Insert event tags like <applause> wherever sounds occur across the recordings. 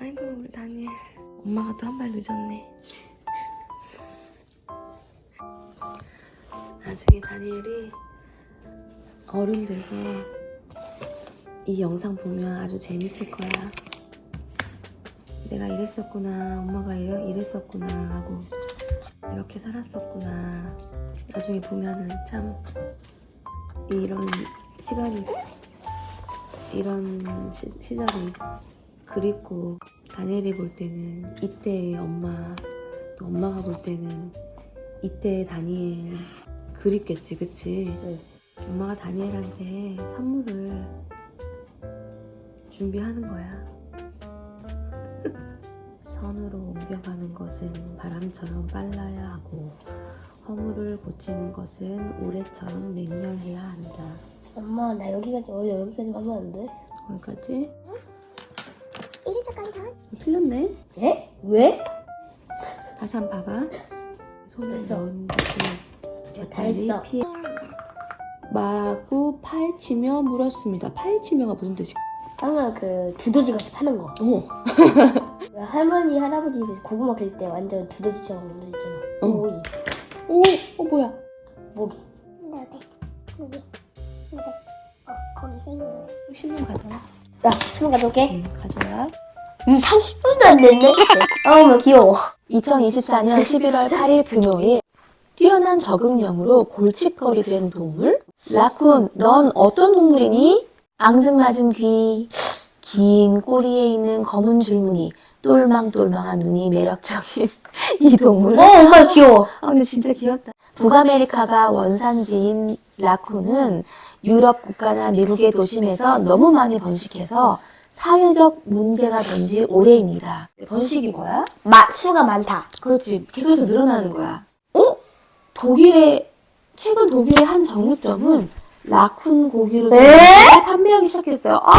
아이고 우리 다니엘. 엄마가 또 한 발 늦었네. 나중에 다니엘이 어른 돼서 이 영상 보면 아주 재밌을 거야. 내가 이랬었구나 엄마가 이래, 이랬었구나 하고 이렇게 살았었구나 나중에 보면은 참 이런 시간이 이런 시, 시절이 그립고 다니엘이 볼 때는 이때의 엄마 또 엄마가 볼 때는 이때의 다니엘 그립겠지 그치? 응. 엄마가 다니엘한테 선물을 준비하는 거야 선으로 옮겨가는 것은 바람처럼 빨라야 하고 허물을 고치는 것은 우레처럼 맹렬해야 한다 엄마 나 여기까지 어 여기까지 하면 안 돼? 거기까지? 이리 색깔이 다 틀렸네 예? 왜? 다시 한 번 봐봐. 됐어. 넣은 것을 다 했어. 피해 마구 파헤치며 물었습니다. 파헤치며가 무슨? 방금 그 두더지 같이 파는 거. 어. <laughs> 왜 할머니 할아버지 집에서 고구마 캘 때 완전 두더지처럼 만들 있잖아. 어. 모이 오, 어 뭐야? 모기. 여기 내 옆에 어 거기 쓰인 거지 신문 가져라. 나 신문 가져올게. 응, 가져라. 이 30분도 안 됐네. 아우 귀여워. 2024년 11월 8일 금요일 뛰어난 적응력으로 골칫거리 된 동물? 라쿤, 넌 어떤 동물이니? 앙증맞은 귀, 긴 꼬리에 있는 검은 줄무늬, 똘망똘망한 눈이 매력적인 <laughs> 이 동물은 어 엄마 귀여워. 아 근데 진짜 귀엽다. 북아메리카가 원산지인 라쿤은 유럽 국가나 미국의 도심에서 너무 많이 번식해서 사회적 문제가 된 지 오래입니다. 번식이 뭐야? 마 수가 많다. 그렇지. 계속해서 늘어나는 거야. 어? 독일의, 최근 독일의 한 정육점은 라쿤 고기를 에? 판매하기 시작했어요. 아!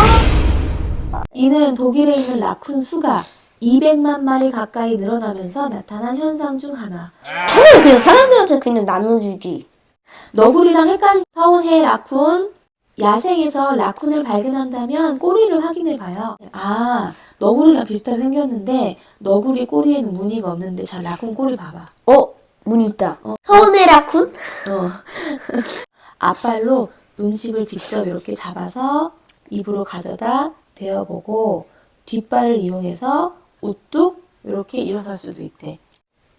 이는 독일에 있는 라쿤 수가 200만 마리 가까이 늘어나면서 나타난 현상 중 하나. 차라리 그냥 사람들한테 그냥 나눠주지. 너구리랑 헷갈린 서운해 라쿤 야생에서 라쿤을 발견한다면 꼬리를 확인해 봐요. 아 너구리랑 비슷하게 생겼는데 너구리 꼬리에는 무늬가 없는데 자 라쿤 꼬리 봐봐. 어 문이 있다. 어. 서운해 라쿤? 어. <laughs> 앞발로 음식을 직접 이렇게 잡아서 입으로 가져다 대어보고 뒷발을 이용해서 우뚝 이렇게 일어설 수도 있대.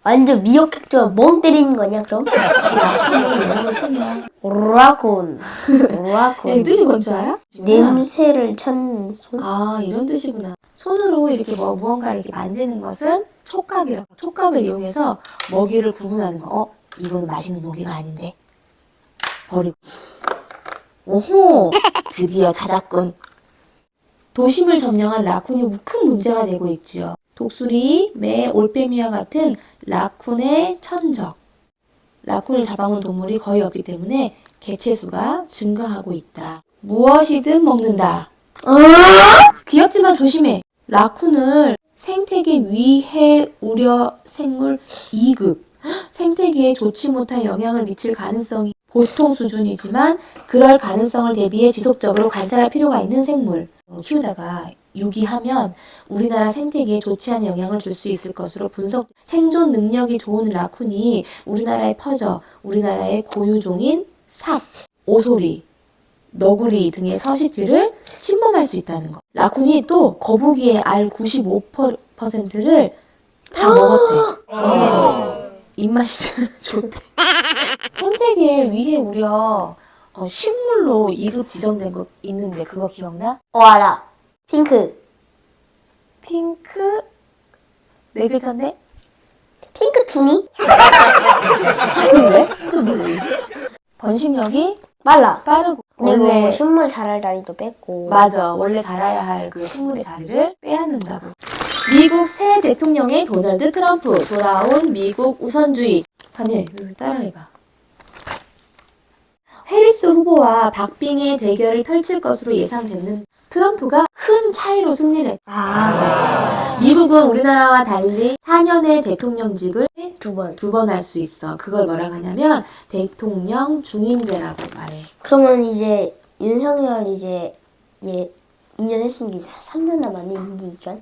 완전 미역학처럼 멍 때리는 거냐 그럼? 라쿤을 영어로 쓰면. 이 라쿤. 뜻이 뭔지 알아? 냄새를 찾는 손. 아, 이런 뜻이구나. 손으로 이렇게 뭐 무언가를 이렇게 만지는 것은 촉각이라고. 촉각을 이용해서 먹이를 구분하는 거. 어, 이거는 맛있는 먹이가 아닌데. 버리고. 오호! 드디어 찾았군. 도심을 점령한 라쿤이 큰 문제가 되고 있지요. 독수리, 매, 올빼미와 같은 라쿤의 천적. 라쿤을 잡아온 동물이 거의 없기 때문에 개체수가 증가하고 있다. 무엇이든 먹는다. 귀엽지만 조심해. 라쿤을 생태계 위해 우려 생물 2급. 생태계에 좋지 못한 영향을 미칠 가능성이 보통 수준이지만 그럴 가능성을 대비해 지속적으로 관찰할 필요가 있는 생물. 키우다가 유기하면 우리나라 생태계에 좋지 않은 영향을 줄 수 있을 것으로 분석, 생존 능력이 좋은 라쿤이 우리나라에 퍼져 우리나라의 고유종인 삭, 오소리, 너구리 등의 서식지를 침범할 수 있다는 거. 라쿤이 또 거북이의 알 95%를 다 먹었대. 입맛이 <laughs> 좋대. <laughs> 생태계에 위해 우려 어, 식물로 2급 지정된 거 있는데 그거 기억나? 어 알아. 핑크. 핑크 네 글자인데? 핑크 둥이? 아닌데? <laughs> 그? 번식력이 빨라. 빠르고 그리고 원래 식물 자랄 다리도 뺐고. 맞아. 원래 자라야 할 그 식물의 자리를 빼앗는다고. 미국 새 대통령의 도널드 트럼프. 돌아온 미국 우선주의. 다니엘, 여기 따라해봐. 해리스 후보와 박빙의 대결을 펼칠 것으로 예상되는 트럼프가 큰큰 차이로 승리를 했다. 아, 미국은 우리나라와 달리 4년의 대통령직을 두 번. 두 번 할 수 있어. 그걸 뭐라고 하냐면 대통령 중임제라고 말해. 그러면 이제 윤석열 이제 예 2년 했으니까 이제 3년 남았네 임기 기간.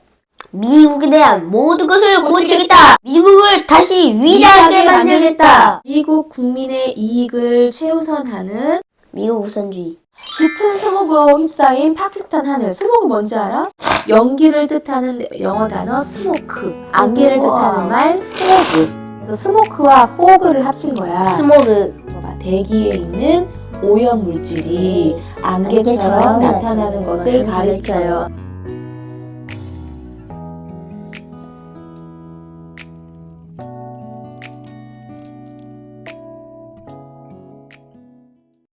미국에 대한 모든 것을 고치겠다. 미국을 다시 위대하게 만들겠다. 미국 국민의 이익을 최우선하는 미국 우선주의. 짙은 스모그로 휩싸인 파키스탄 하늘. 스모그 뭔지 알아? 연기를 뜻하는 영어 단어 스모크. 안개를. 뜻하는 말 포그. 그래서 스모크와 포그를 합친 거야. 스모그. 대기에 있는 오염 물질이 안개처럼 안개처럼 나타나는 것을 가리켜요.